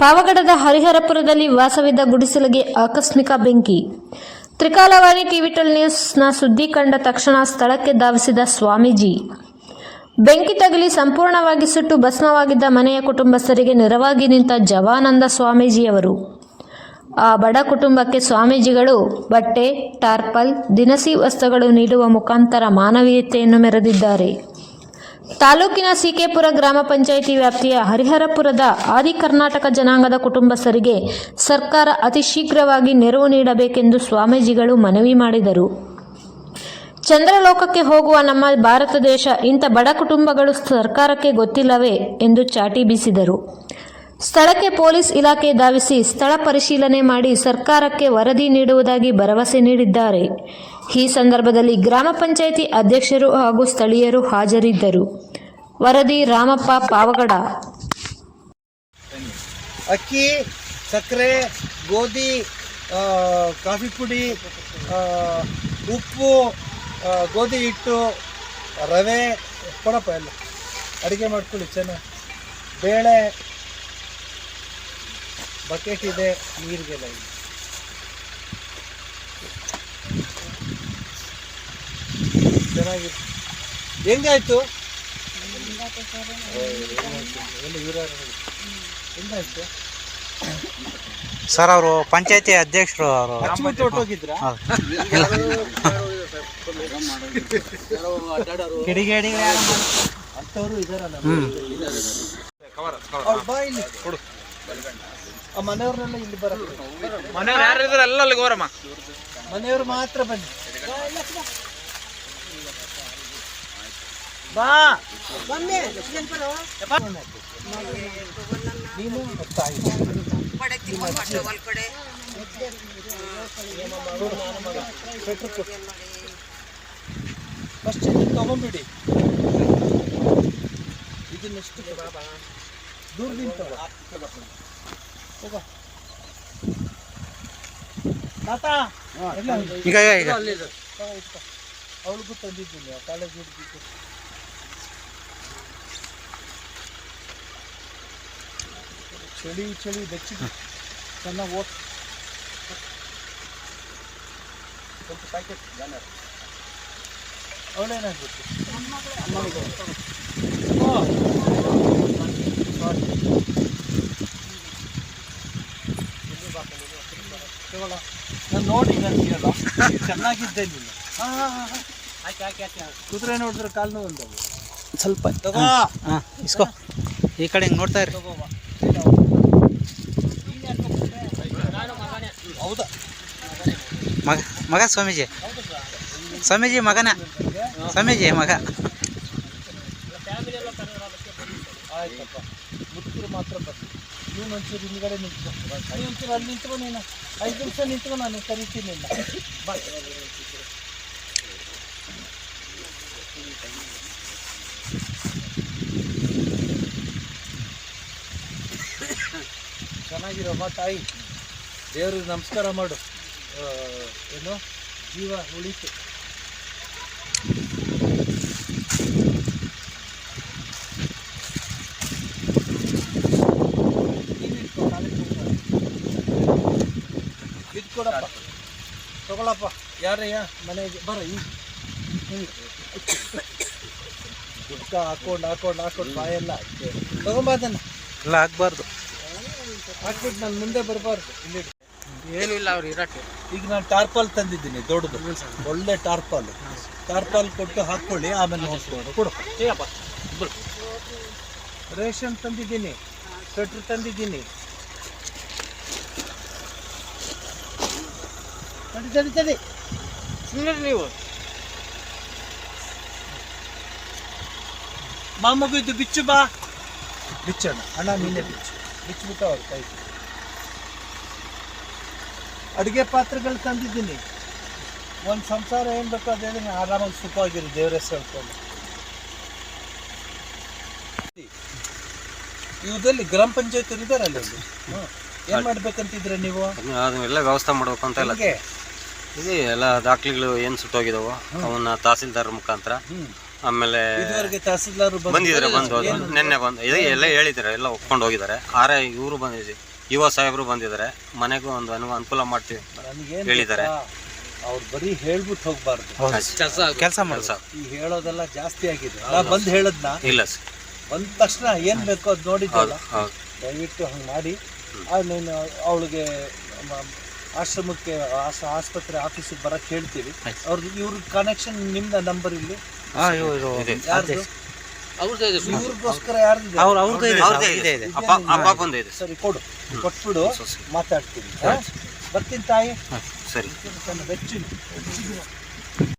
ಪಾವಗಡದ ಹರಿಹರಪುರದಲ್ಲಿ ವಾಸವಿದ್ದ ಗುಡಿಸಲಿಗೆ ಆಕಸ್ಮಿಕ ಬೆಂಕಿ. ತ್ರಿಕಾಲವಾಣಿ ಟಿವಿಟಲ್ ನ್ಯೂಸ್ನ ಸುದ್ದಿ ಕಂಡ ತಕ್ಷಣ ಸ್ಥಳಕ್ಕೆ ಧಾವಿಸಿದ ಸ್ವಾಮೀಜಿ. ಬೆಂಕಿ ತಗಲಿ ಸಂಪೂರ್ಣವಾಗಿ ಸುಟ್ಟು ಭಸ್ಮವಾಗಿದ್ದ ಮನೆಯ ಕುಟುಂಬಸ್ಥರಿಗೆ ನೆರವಾಗಿ ನಿಂತ ಜವಾನಂದ ಸ್ವಾಮೀಜಿಯವರು. ಆ ಬಡ ಕುಟುಂಬಕ್ಕೆ ಸ್ವಾಮೀಜಿಗಳು ಬಟ್ಟೆ, ಟಾರ್ಪಲ್, ದಿನಸಿ ವಸ್ತುಗಳು ನೀಡುವ ಮುಖಾಂತರ ಮಾನವೀಯತೆಯನ್ನು ಮೆರೆದಿದ್ದಾರೆ. ತಾಲೂಕಿನ ಸಿಕೆಪುರ ಗ್ರಾಮ ಪಂಚಾಯಿತಿ ವ್ಯಾಪ್ತಿಯ ಹರಿಹರಪುರದ ಆದಿ ಕರ್ನಾಟಕ ಜನಾಂಗದ ಕುಟುಂಬಸ್ಥರಿಗೆ ಸರ್ಕಾರ ಅತಿ ಶೀಘ್ರವಾಗಿ ನೆರವು ನೀಡಬೇಕೆಂದು ಸ್ವಾಮೀಜಿಗಳು ಮನವಿ ಮಾಡಿದರು. ಚಂದ್ರಲೋಕಕ್ಕೆ ಹೋಗುವ ನಮ್ಮ ಭಾರತ ದೇಶ ಇಂಥ ಬಡ ಕುಟುಂಬಗಳು ಸರ್ಕಾರಕ್ಕೆ ಗೊತ್ತಿಲ್ಲವೇ ಎಂದು ಚಾಟಿ ಬೀಸಿದರು. ಸ್ಥಳಕ್ಕೆ ಪೊಲೀಸ್ ಇಲಾಖೆ ಧಾವಿಸಿ ಸ್ಥಳ ಪರಿಶೀಲನೆ ಮಾಡಿ ಸರ್ಕಾರಕ್ಕೆ ವರದಿ ನೀಡುವುದಾಗಿ ಭರವಸೆ ನೀಡಿದ್ದಾರೆ. ಈ ಸಂದರ್ಭದಲ್ಲಿ ಗ್ರಾಮ ಪಂಚಾಯಿತಿ ಅಧ್ಯಕ್ಷರು ಹಾಗೂ ಸ್ಥಳೀಯರು ಹಾಜರಿದ್ದರು. ವರದಿ ರಾಮಪ್ಪ ಪಾವಗಡ. ಅಕ್ಕಿ, ಸಕ್ಕರೆ, ಗೋಧಿ ಕಾಫಿ ಪುಡಿ ಉಪ್ಪು ಗೋಧಿ ಹಿಟ್ಟು, ರವೆ ಕೊಡಪ್ಪ ಎಲ್ಲ. ಅಡುಗೆ ಮಾಡ್ಕೊಳ್ಳಿ ಚೆನ್ನಾಗಿ. ಬೇಳೆ ಬಕೆಟ್ ಇದೆ ನೀರಿಗೆಲ್ಲ ಇದೆ. ಚೆನ್ನಾಗಿತ್ತು ಹೆಂಗಾಯ್ತು ಹೆಂಗಾಯ್ತು ಸರ್ ಅವರು ಪಂಚಾಯತಿ ಅಧ್ಯಕ್ಷರು ಅವರು? ಕಿಡಿಗೇಡಿ ಅಂಥವ್ರು ಇದಾರಲ್ಲ ಅವ್ರು ಬಾ ಇಲ್ಲಿ ಕೊಡು ಆ ಮನೆಯವ್ರನ್ನೆಲ್ಲ ಇಲ್ಲಿ ಬರ ಮನೆಯವ್ರು ಯಾರು ಇದ್ರೆ ಎಲ್ಲ ಅಲ್ಲಿಗೆ ಹೋರಮ್ಮ. ಮನೆಯವ್ರು ಮಾತ್ರ ಬನ್ನಿ. ಬಾ. ನೀನು ತಾಯಿ. ಫಸ್ಟ್ ಇದನ್ನ ತಗೊಂಬಿಡಿ. ಇದನ್ನೆಷ್ಟು ದೂರದಿಂದ ತಗೋ ಈಗ ಈಗ ಅವಳಿಗೂ ತಂದಿದ್ದೀನಿ ಕಾಲೇಜ್ ಹುಡುಗಿಗೂ. ಚಳಿ ಚಳಿ ಬೆಚ್ಚಿ ಚೆನ್ನಾಗಿ ಓದ್. ಸ್ವಲ್ಪ ಪ್ಯಾಕೆಟ್ ಅವಳೇನಾಗ್ಬೇಕು ನಾನು ನೋಡಿ ನಾನು ಹೇಳೋ ಚೆನ್ನಾಗಿದ್ದೆ ನೀನು ಹಾಂ ಹಾಂ ಹಾಂ. ಕುದುರೆ ನೋಡಿದ್ರೆ ಕಾಲು ನೋವು ಬಂದವು ಸ್ವಲ್ಪ. ತಗೋ. ಹಾಂ ಇಸ್ಕೋ. ಈ ಕಡೆ ಹಿಂಗೆ ನೋಡ್ತಾ ಇರಿ. ಹೌದಾ. ಮಗ ಮಗ ಸ್ವಾಮೀಜಿ. ಸ್ವಾಮೀಜಿ ಮಗನ. ಸ್ವಾಮೀಜಿ ಮಗ. ಮಾತ್ರ ಬರ್ತೀನಿ. ನೀನು ಒಂಚೂರು ಹಿಂದ್ಗಡೆ ನಿಂತ್ಕೊ ಒಂಚೂರು ಅಲ್ಲಿ ನಿಂತ್ಕೊ ನೀನು ಐದು ನಿಮಿಷ ನಿಂತ್ಕೊ ನಾನು ಕರಿತೀನಿ ಚೆನ್ನಾಗಿರೋ ಬಾ ತಾಯಿ. ದೇವ್ರಿಗೆ ನಮಸ್ಕಾರ ಮಾಡು. ಏನು? ಜೀವ ಉಳಿತು. ಕೊಡಪ್ಪ. ತಗೊಳಪ್ಪ. ಯಾರಯ್ಯ ಮನೆಗೆ ಬರ ಈ. ಗುಡ್ಕ ಹಾಕೊಂಡು ಹಾಕೊಂಡು ಹಾಕೊಂಡು ಬಾಯೆಲ್ಲ ತಗೊಂಬ ಇಲ್ಲ ಎಲ್ಲ ಆಗಬಾರ್ದು ಹಾಕ್ಬಿಟ್ಟು ನಾನು ಮುಂದೆ ಬರಬಾರ್ದು. ಇಲ್ಲಿ ಏನೂ ಏನಿಲ್ಲ ಅವ್ರು ಇರಕ್ಕೆ. ಈಗ ನಾನು ಟಾರ್ಪಾಲ್ ತಂದಿದ್ದೀನಿ ದೊಡ್ಡದು. ಒಳ್ಳೆ ಟಾರ್ಪಾಲ್. ಟಾರ್ಪಾಲ್ ಕೊಟ್ಟು ಹಾಕ್ಕೊಳ್ಳಿ ಆಮೇಲೆ ನೋಡ್ಕೊಂಡು ಕೊಡು. ರೇಷನ್ ತಂದಿದ್ದೀನಿ ಸ್ವೆಟ್ರ್ ತಂದಿದ್ದೀನಿ. ತಡಿ ತಡಿ ತಡಿ. ಸುಮ್ಮನೆ ನೀವು. ಮಾಮಗು ಇದು ಬಿಚ್ಚು ಬಾ. ಬಿಚ್ಚೋಣ. ಅಣ್ಣ ನಿನ್ನೆ ಬಿಚ್ಚು. ಬಿಚ್ಚಿಬಿಟ್ಟು ಅವ್ರ ಕೈ. ಅಡುಗೆ ಪಾತ್ರೆಗಳು ತಂದಿದ್ದೀನಿ. ಒಂದು ಸಂಸಾರ ಏನು ಬೇಕೋ ಅದೇ ಆರಾಮಾಗಿ ಸುಖವಾಗಿರು ದೇವ್ರ ಹೆಸರು ಹೇಳ್ಕೊಂಡು. ಇವ್ರಲ್ಲಿ ಗ್ರಾಮ ಪಂಚಾಯತ್ ಇದಾರಲ್ಲ ಏನ್ ಏನು ಮಾಡ್ಬೇಕಂತಿದ್ರೆ ನೀವು? ಅದನ್ನೆಲ್ಲ ವ್ಯವಸ್ಥೆ ಮಾಡ್ಬೇಕು ಅಂತ ಎಲ್ಲ ಹೆಂಗೆ. ಇದೆ ಎಲ್ಲ ದಾಖಲೆಗಳು ಏನು ಸುಟ್ಟೋಗಿದಾವೋ ಅವನ್ನ ತಹಸೀಲ್ದಾರ್ ಮುಖಾಂತರ. ಆಮೇಲೆ ಇದುವರೆಗೆ ತಹಸೀಲ್ದಾರ್ ಬಂದಿದ್ದಾರೆ ಬಂದು ನಿನ್ನೆ ಬಂದು ಇದೆ ಎಲ್ಲ ಹೇಳಿದ್ದಾರೆ ಎಲ್ಲ ಒಪ್ಕೊಂಡು ಹೋಗಿದ್ದಾರೆ. ಆರೆ ಇವರು ಬಂದಿದೆ ಯುವ ಸಾಹೇಬರು ಬಂದಿದ್ದಾರೆ. ಮನೆಗೂ ಒಂದು ಅನು ಅನುಕೂಲ ಮಾಡ್ತೀವಿ ಹೇಳಿದ್ದಾರೆ. ಅವ್ರು ಬರೀ ಹೇಳ್ಬಿಟ್ಟು ಹೋಗ್ಬಾರ್ದು. ಕೆಲಸ ಕೆಲಸ ಕೆಲಸ ಈ ಹೇಳೋದೆಲ್ಲ ಜಾಸ್ತಿ ಆಗಿದೆ. ಬಂದು ಹೇಳದ್ನ? ಇಲ್ಲ ಸರ್. ಬಂದ ತಕ್ಷಣ ಏನ್ ಬೇಕೋ ಅದು ನೋಡಿದ್ದಲ್ಲ ದಯವಿಟ್ಟು ಹಂಗೆ ಮಾಡಿ. ನೀನು ಅವಳಿಗೆ ಆಶ್ರಮಕ್ಕೆ ಆಸ್- ಆಸ್ಪತ್ರೆ ಆಫೀಸಿಗೆ ಬರಕ್ಕೆ ಹೇಳ್ತೀವಿ. ಅವ್ರ ಅವ್ರದ್ದು ಇವ್ರ ಕನೆಕ್ಷನ್ ನಿಮ್ದ ನಂಬರ್ ಇಲ್ಲಿ. ಯಾರ್ದು. ಇವ್ರಿಗೋಸ್ಕರ ಯಾರ್ದು? ಇದೆ. ಇದೆ. ಸರಿ ಕೊಡು. ಕೊಟ್ಬಿಡು. ಮಾತಾಡ್ತೀನಿ. ಹಾ? ಬರ್ತೀನಿ ತಾಯಿ. ಸರಿ. ಬೆಚ್ಚು.